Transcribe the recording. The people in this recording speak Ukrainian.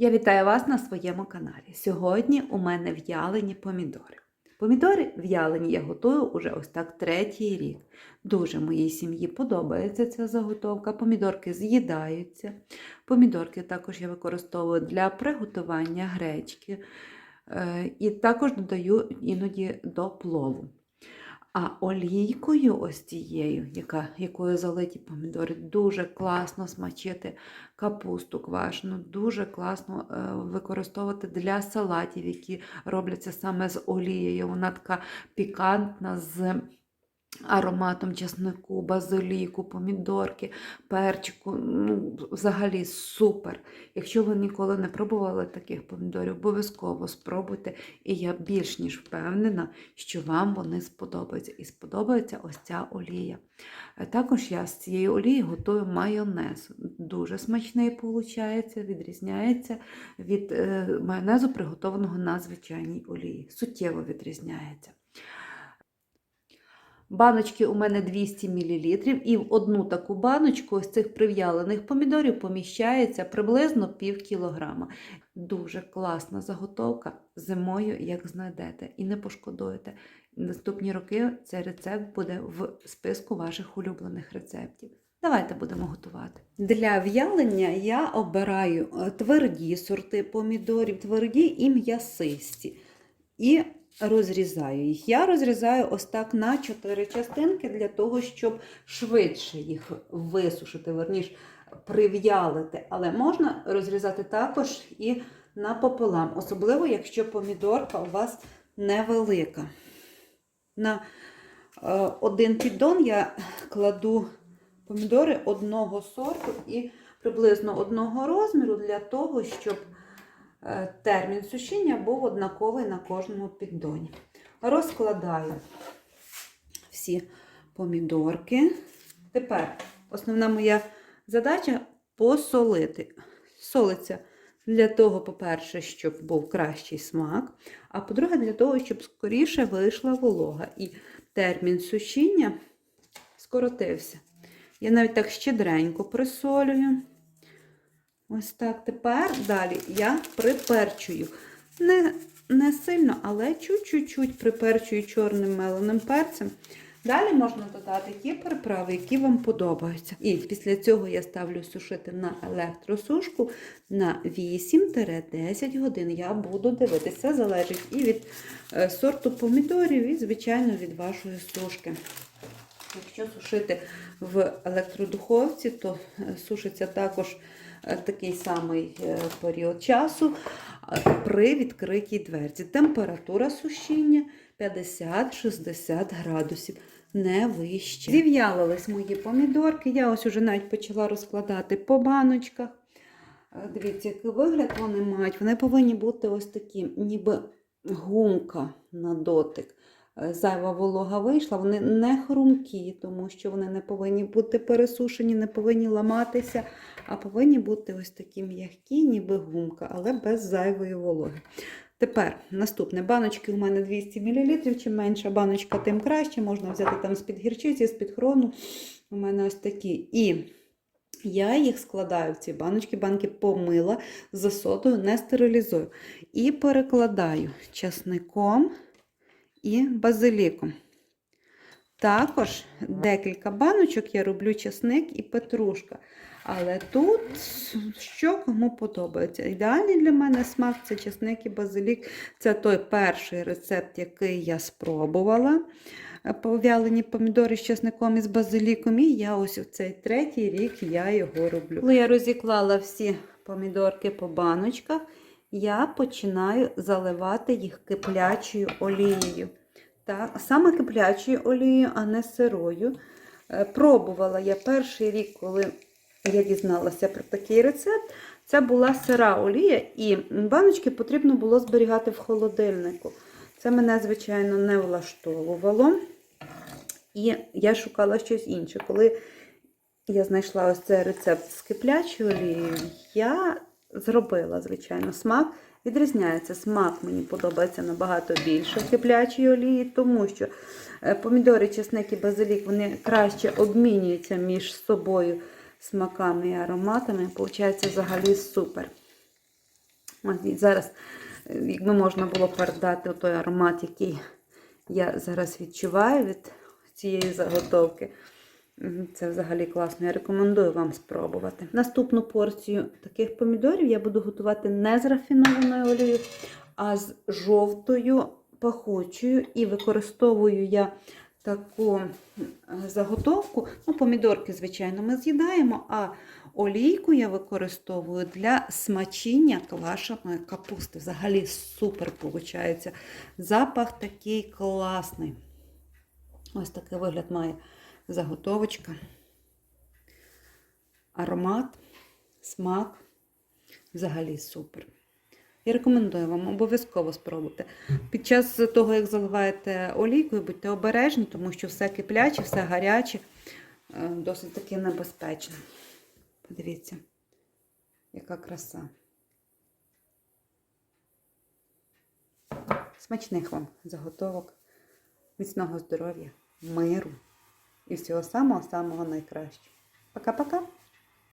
Я вітаю вас на своєму каналі. Сьогодні у мене в'ялені помідори. Помідори в'ялені я готую уже ось так третій рік. Дуже моїй сім'ї подобається ця заготовка. Помідорки з'їдаються. Помідорки також я використовую для приготування гречки. Е, І також додаю іноді до плову. А олійкою ось цією, яка, якою залиті помідори, дуже класно смачити капусту квашену, дуже класно е, використовувати для салатів, які робляться саме з олією. Вона така пікантна з ароматом чеснику, базиліку, помідорки, перчику. Ну, взагалі супер. Якщо ви ніколи не пробували таких помідорів, обов'язково спробуйте. І я більш ніж впевнена, що вам вони сподобаються. І сподобається ось ця олія. Е, Також я з цієї олії готую майонез. Дуже смачний виходить, відрізняється від е, майонезу, приготованого на звичайній олії. Суттєво відрізняється. Баночки у мене 200 мл, і в одну таку баночку ось цих прив'ялених помідорів поміщається приблизно пів кілограма. Дуже класна заготовка зимою, як знайдете, і не пошкодуєте. Наступні роки цей рецепт буде в списку ваших улюблених рецептів. Давайте будемо готувати. Для в'ялення я обираю е, тверді сорти помідорів, тверді і м'ясисті. І розрізаю їх. Я розрізаю ось так на 4 частинки для того, щоб швидше їх висушити, верніш, прив'ялити. Але можна розрізати також і напополам, особливо, якщо помідорка у вас невелика. На е, один піддон я кладу помідори одного сорту і приблизно одного розміру для того, щоб термін сушіння був однаковий на кожному піддоні. Розкладаю всі помідорки. Тепер основна моя задача посолити. Солиться для того, по-перше, щоб був кращий смак, а по-друге, для того, щоб скоріше вийшла волога. І термін сушіння скоротився. Я навіть так щедренько присолюю. Ось так. Тепер далі я приперчую. Не, не сильно, але чуть-чуть приперчую чорним меленим перцем. Далі можна додати ті приправи, які вам подобаються. І після цього я ставлю сушити на електросушку на 8-10 годин. Я буду дивитися, залежить і від е, сорту помідорів, і, звичайно, від вашої сушки. Якщо сушити в електродуховці, то е, сушиться також е, такий самий е, період часу при відкритій дверці. Температура сушіння 50-60 градусів, не вище. Зів'ялились мої помідорки. Я ось уже навіть почала розкладати по баночках. Дивіться, який вигляд вони мають. Вони повинні бути ось такі, ніби гумка на дотик. Е, Зайва волога вийшла, вони не хрумкі, тому що вони не повинні бути пересушені, не повинні ламатися, а повинні бути ось такі м'які, ніби гумка, але без зайвої вологи. Тепер наступне баночки у мене 200 мл. Чим менша баночка, тим краще. Можна взяти там з-під гірчиці, з-під хрону. У мене ось такі. І я їх складаю в ці баночки, банки помила, засотою, не стерилізую. І перекладаю часником і базиліком. Також декілька баночок я роблю часник і петрушка. Але тут що кому подобається. Ідеальний для мене смак це часник і базилік. Це той перший рецепт, який я спробувала. Пов'ялені помідори з часником і з базиліком. І я ось в цей третій рік я його роблю. Я розіклала всі помідорки по баночках, я починаю заливати їх киплячою олією. Так, саме киплячою олією, а не сирою. Е, Пробувала я перший рік, коли я дізналася про такий рецепт. Це була сира олія, і баночки потрібно було зберігати в холодильнику. Це мене, звичайно, не влаштовувало. І я шукала щось інше. Коли я знайшла ось цей рецепт з киплячою олією, я зробила, звичайно, смак. Відрізняється смак, мені подобається набагато більше киплячої олії, тому що е, помідори, чесник і базилік вони краще обмінюються між собою смаками і ароматами. Получається взагалі супер. І зараз, е, якби можна було передати той аромат, який я зараз відчуваю від цієї заготовки. Це взагалі класно. Я рекомендую вам спробувати. Наступну порцію таких помідорів я буду готувати не з рафінованою олією, а з жовтою пахучою. І використовую я таку заготовку. Ну, помідорки, звичайно, ми з'їдаємо, а олійку я використовую для смачіння квашеної капусти. Взагалі супер виходить. Запах такий класний. Ось такий вигляд має заготовочка. Аромат, смак. Взагалі супер. Я рекомендую вам обов'язково спробувати. Під час того, як заливаєте олійкою, будьте обережні, тому що все кипляче, все гаряче, е, досить таки небезпечно. Подивіться, яка краса. Смачних вам заготовок, міцного здоров'я, миру і всього самого-самого найкращого. Пока-пока!